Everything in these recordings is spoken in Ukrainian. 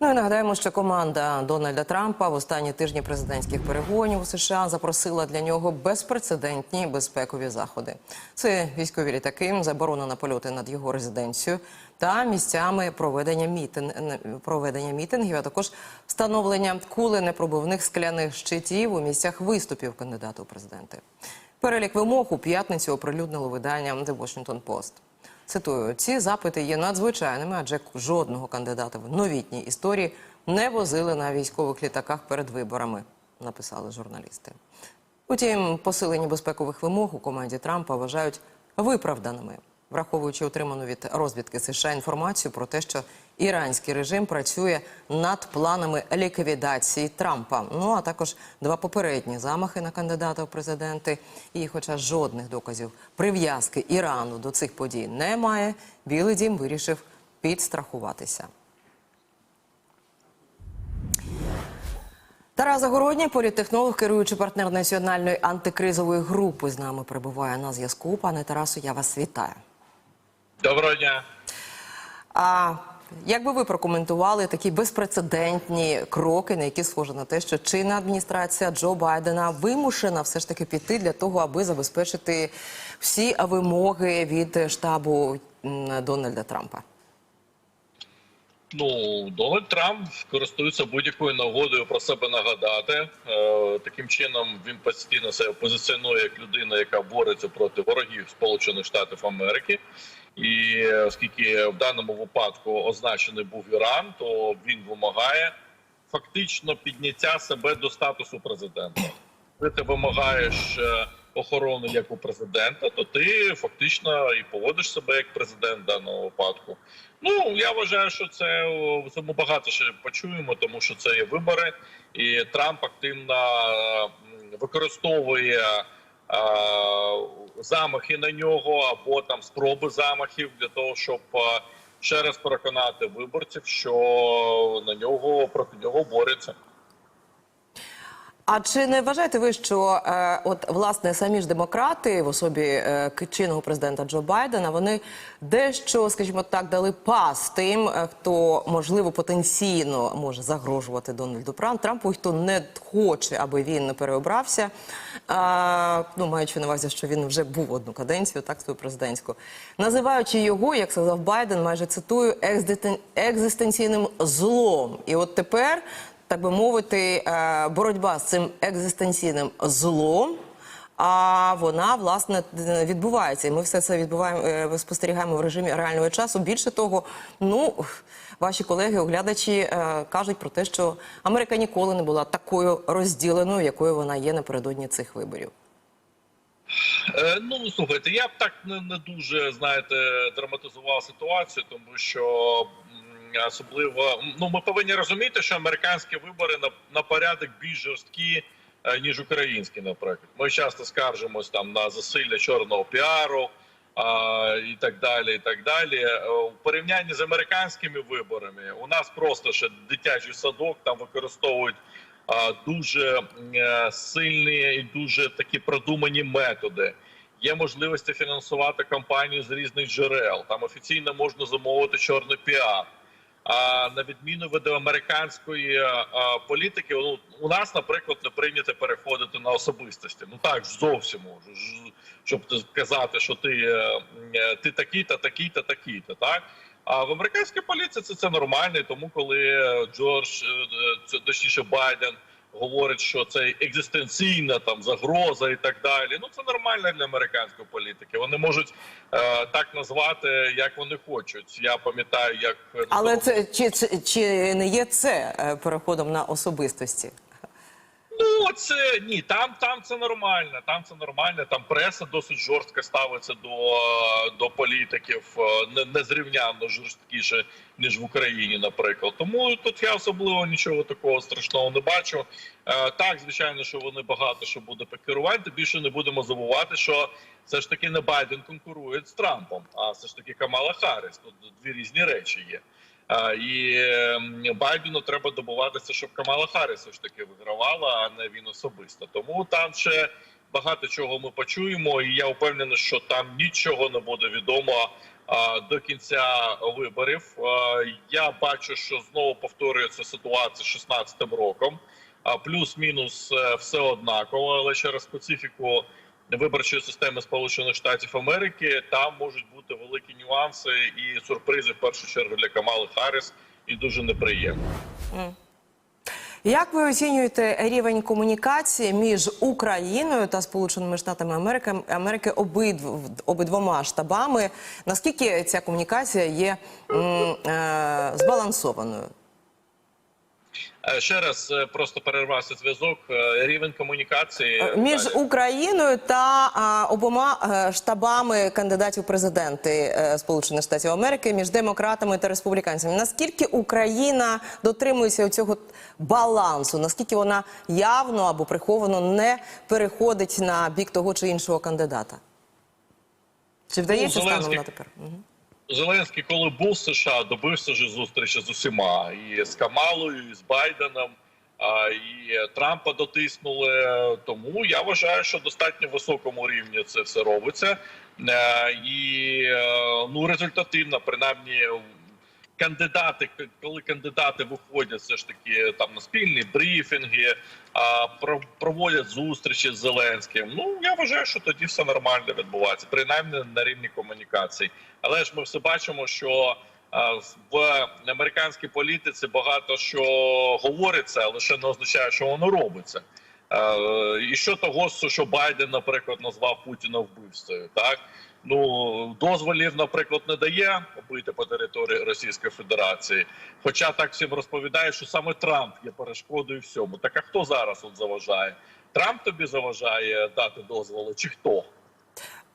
Ну і нагадаємо, що команда Дональда Трампа в останні тижні президентських перегонів у США запросила для нього безпрецедентні безпекові заходи. Це військові літаки, заборона на польоти над його резиденцією та місцями проведення мітин... проведення мітингів, а також встановлення куленепробивних скляних щитів у місцях виступів кандидата у президенти. Перелік вимог у п'ятницю оприлюднило видання The Washington Post. Цитую, ці запити є надзвичайними, адже жодного кандидата в новітній історії не возили на військових літаках перед виборами, написали журналісти. Утім, посилення безпекових вимог у команді Трампа вважають виправданими, враховуючи отриману від розвідки США інформацію про те, що іранський режим працює над планами ліквідації Трампа. Ну а також два попередні замахи на кандидата у президенти. І, хоча жодних доказів прив'язки Ірану до цих подій немає, Білий Дім вирішив підстрахуватися. Тарас Загородній, політтехнолог, керуючий партнер національної антикризової групи, з нами перебуває на зв'язку. Пане Тарасу, я вас вітаю. Доброго дня. А як би ви прокоментували такі безпрецедентні кроки, на які схоже на те, що чинна адміністрація Джо Байдена вимушена все ж таки піти для того, аби забезпечити всі вимоги від штабу Дональда Трампа? Ну, Дональд Трамп користується будь-якою нагодою про себе нагадати. Е, таким чином він постійно себе позиціонує як людина, яка бореться проти ворогів Сполучених Штатів Америки. І оскільки в даному випадку означений був Іран, то він вимагає фактично підняття себе до статусу президента. Коли ти вимагаєш е, охорони як у президента, то ти фактично і поводиш себе як президент в даному випадку. Ну я вважаю, що це, ми багато ще почуємо, тому що це є вибори, і Трамп активно використовує замахи на нього або там спроби замахів для того, щоб е, ще раз переконати виборців, що на нього проти нього борються. А чи не вважаєте ви, що е, от власне самі ж демократи в особі е, чинного президента Джо Байдена вони дещо, скажімо так, дали пас тим, е, хто можливо потенційно може загрожувати Дональду Трампу, хто не хоче, аби він не переобрався? А, ну маючи на увазі, що він вже був одну каденцію, так свою президентську, називаючи його, як сказав Байден, майже цитую, екзистен- екзистенційним злом. І от тепер так би мовити, е, боротьба з цим екзистенційним злом. А вона власне відбувається, і ми все це відбуваємо е, спостерігаємо в режимі реального часу. Більше того, ну ваші колеги, оглядачі е, кажуть про те, що Америка ніколи не була такою розділеною, якою вона є напередодні цих виборів. Ну слухайте, я б так не, не дуже знаєте драматизував ситуацію, тому що особливо ну ми повинні розуміти, що американські вибори на, на порядок більш жорсткі е, ніж українські. Наприклад, ми часто скаржимось там на засилля чорного піару. А, і так далі, і так далі. Е, У порівнянні з американськими виборами у нас просто ще дитячий садок там використовують дуже е, сильні і дуже такі продумані методи. Є можливості фінансувати кампанію з різних джерел. Там офіційно можна замовити чорний піар. А на відміну від американської а, політики, ну у нас, наприклад, не прийнято переходити на особистості. Ну так зовсім може, щоб ти сказати, що ти, е, е, ти такий-то, такий-то, такий-то, так. А в американській поліції це, це нормально, тому коли е, Джордж, е, е, точніше Байден говорить, що це екзистенційна там загроза і так далі. Ну це нормально для американської політики. Вони можуть е, так назвати, як вони хочуть. Я пам'ятаю, як Але ну, це чи, чи, чи не є це е, переходом на особистості? Ну, це ні, там там це нормально. Там це нормально. Там преса досить жорстко ставиться до, до політиків, е, не, незрівнянно жорсткіше ніж в Україні, наприклад. Тому тут я особливо нічого такого страшного не бачу. Е, Так, звичайно, що вони багато що буде покерувати. Більше не будемо забувати, що все ж таки не Байден конкурує з Трампом, а все ж таки Камала Харріс. Тут дві різні речі є. І Байдену треба добуватися, щоб Камала Харріс все ж таки вигравала, а не він особисто. Тому там ще багато чого ми почуємо, і я впевнений, що там нічого не буде відомо до кінця виборів. Я бачу, що знову повторюється ситуація з 16 роком. Плюс-мінус е, все однаково, але через специфіку виборчої системи Сполучених Штатів Америки там можуть бути великі нюанси і сюрпризи в першу чергу для Камали Харріс, і дуже неприємно. Як ви оцінюєте рівень комунікації між Україною та Сполученими Штатами Америки, Америки обидв, обидвома штабами? Наскільки ця комунікація є м, е, збалансованою? Е, Ще раз е, просто перервався зв'язок. Е, Рівень комунікації Між далі. Україною та а, обома штабами кандидатів президенти Сполучених Штатів Америки, між демократами та республіканцями. Наскільки Україна дотримується цього балансу? Наскільки вона явно або приховано не переходить на бік того чи іншого кандидата? Чи вдається станом Зеленський- на тепер? Мгм. Зеленський, коли був в США, добився ж зустрічі з усіма і з Камалою, і з Байденом. І Трампа дотиснули. Тому я вважаю, що достатньо високому рівні це все робиться, Е, і е, ну результативно, принаймні. Кандидати, коли кандидати виходять, все ж таки там на спільні брифінги, а, про- проводять зустрічі з Зеленським. Ну я вважаю, що тоді все нормально відбувається, принаймні на рівні комунікацій. Але ж ми все бачимо, що в американській політиці багато що говориться, але ще не означає, що воно робиться. Е, І що того, що Байден, наприклад, назвав Путіна вбивцею, так ну дозволів, наприклад, не дає побити по території Російської Федерації. Хоча так всім розповідає, що саме Трамп є перешкодою всьому. Так а хто зараз от заважає? Трамп тобі заважає дати дозволи, чи хто?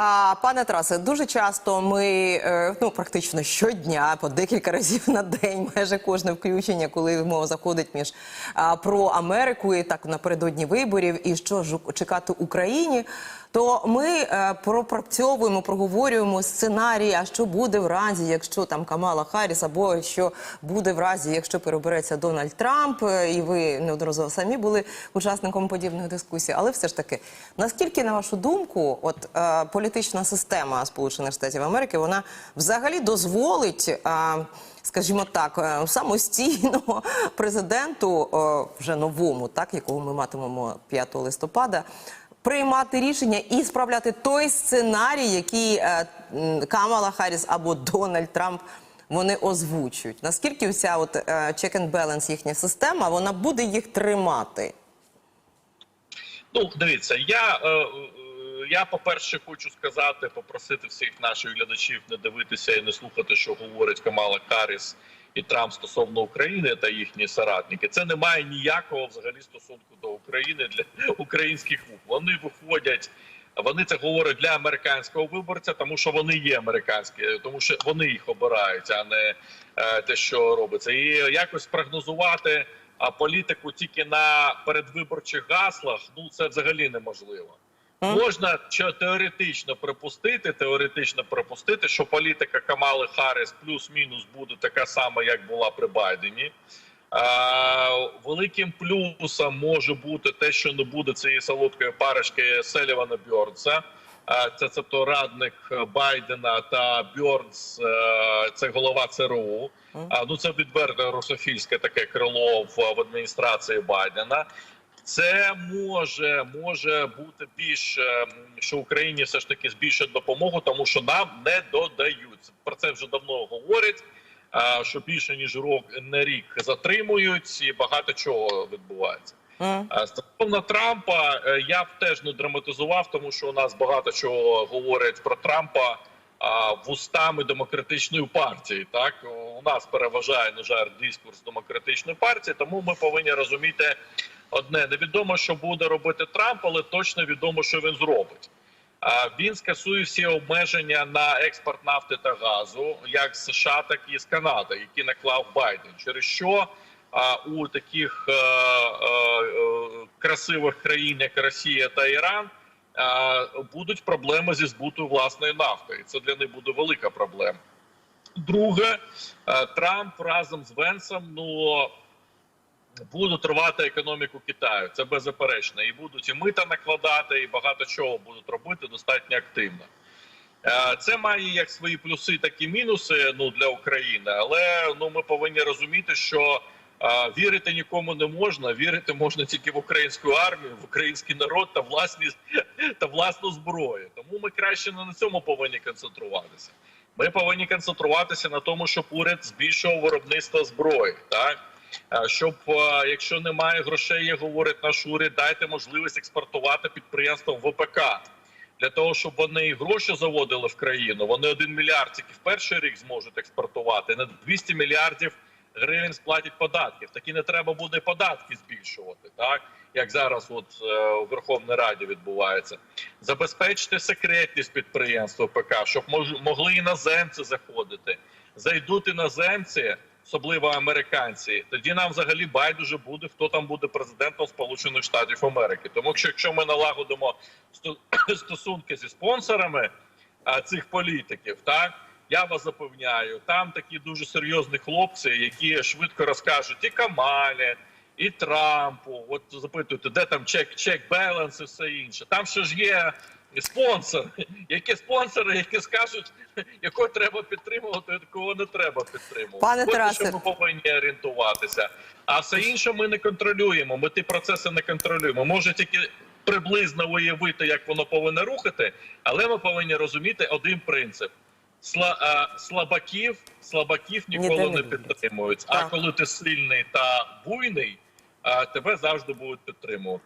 А пане Тарасе, дуже часто ми е, ну практично щодня, по декілька разів на день, майже кожне включення, коли мова заходить між а, про Америку і так напередодні виборів, і що ж чекати Україні. То ми е, пропрацьовуємо, проговорюємо сценарії, а що буде в разі, якщо там Камала Харріс, або що буде в разі, якщо перебереться Дональд Трамп, Е, і ви неодноразово самі були учасником подібних дискусій. Але все ж таки, наскільки на вашу думку, от е, політична система Сполучених Штатів Америки, вона взагалі дозволить. Е, Скажімо так, е, самостійно президенту вже новому, так якого ми матимемо 5 листопада, приймати рішення і справляти той сценарій, який е, Камала Харріс або Дональд Трамп вони озвучують. Наскільки вся от е, check and balance їхня система, вона буде їх тримати? Ну, дивіться, я, е, я по-перше, хочу сказати, попросити всіх наших глядачів не дивитися і не слухати, що говорить Камала Харріс і Трамп стосовно України та їхні соратники. Це не має ніякого взагалі стосунку до України для українських вух. Вони виходять. Вони це говорять для американського виборця, тому що вони є американські, тому що вони їх обирають, а не е, те, що робиться, і якось прогнозувати політику тільки на передвиборчих гаслах, ну це взагалі неможливо. Можна що теоретично припустити, теоретично припустити, що політика Камали Харріс плюс-мінус буде така сама, як була при Байдені. А, великим плюсом може бути те, що не буде цієї солодкої парочки Селівана Бьорнса. Це цебто радник Байдена та Бьорнс, е, це голова ЦРУ. А, ну це відверто русофільське таке крило в, в адміністрації Байдена. Це може може бути більш е, що Україні все ж таки збільшить допомогу, тому що нам не додають. Про це вже давно говорять. Що більше ніж рок на рік затримують, і багато чого відбувається. А Стосовно Трампа, е, я б теж не драматизував, тому що у нас багато чого говорять про Трампа вустами демократичної партії. Так у нас переважає на жаль дискурс демократичної партії, тому ми повинні розуміти одне: невідомо, що буде робити Трамп, але точно відомо, що він зробить. Він скасує всі обмеження на експорт нафти та газу, як з США, так і з Канади, які наклав Байден. Через що у таких е, е, красивих країн, як Росія та Іран, будуть проблеми зі збутою власної нафти, і це для них буде велика проблема. Друге, е, Трамп разом з Венсом ну будуть рвати економіку Китаю. Це беззаперечно. І будуть і мита накладати, і багато чого будуть робити достатньо активно. Е, Це має як свої плюси, так і мінуси ну для України. Але ну ми повинні розуміти, що е, вірити нікому не можна. Вірити можна тільки в українську армію, в український народ та власні та власну зброю. Тому ми краще не на цьому повинні концентруватися. Ми повинні концентруватися на тому, щоб уряд збільшував виробництво зброї, так щоб е, якщо немає грошей, як говорить наш уряд, дайте можливість експортувати підприємствам ВПК для того, щоб вони і гроші заводили в країну. Вони один мільярд тільки в перший рік зможуть експортувати. На 200 мільярдів гривень сплатять податків. Такі не треба буде податки збільшувати, так як зараз, от е, у Верховній Раді відбувається. Забезпечити секретність підприємств ВПК, щоб мож- могли іноземці заходити. Зайдуть іноземці, особливо американці. Тоді нам взагалі байдуже буде, хто там буде президентом Сполучених Штатів Америки. Тому що якщо ми налагодимо сто- стосунки зі спонсорами цих політиків, так я вас запевняю, там такі дуже серйозні хлопці, які швидко розкажуть і Камалі, і Трампу. От запитуєте, де там чек, чек баланс і все інше. Там ще ж є спонсори, які спонсори, які скажуть, якого треба підтримувати, а кого не треба підтримувати. Пане Тарасе. ми повинні орієнтуватися. А все інше ми не контролюємо. Ми ті процеси не контролюємо. Може тільки приблизно уявити, як воно повинно рухати, але ми повинні розуміти один принцип. Сла, а, слабаків, слабаків ніколи Ніде не підтримують. А коли ти сильний та буйний, а, тебе завжди будуть підтримувати.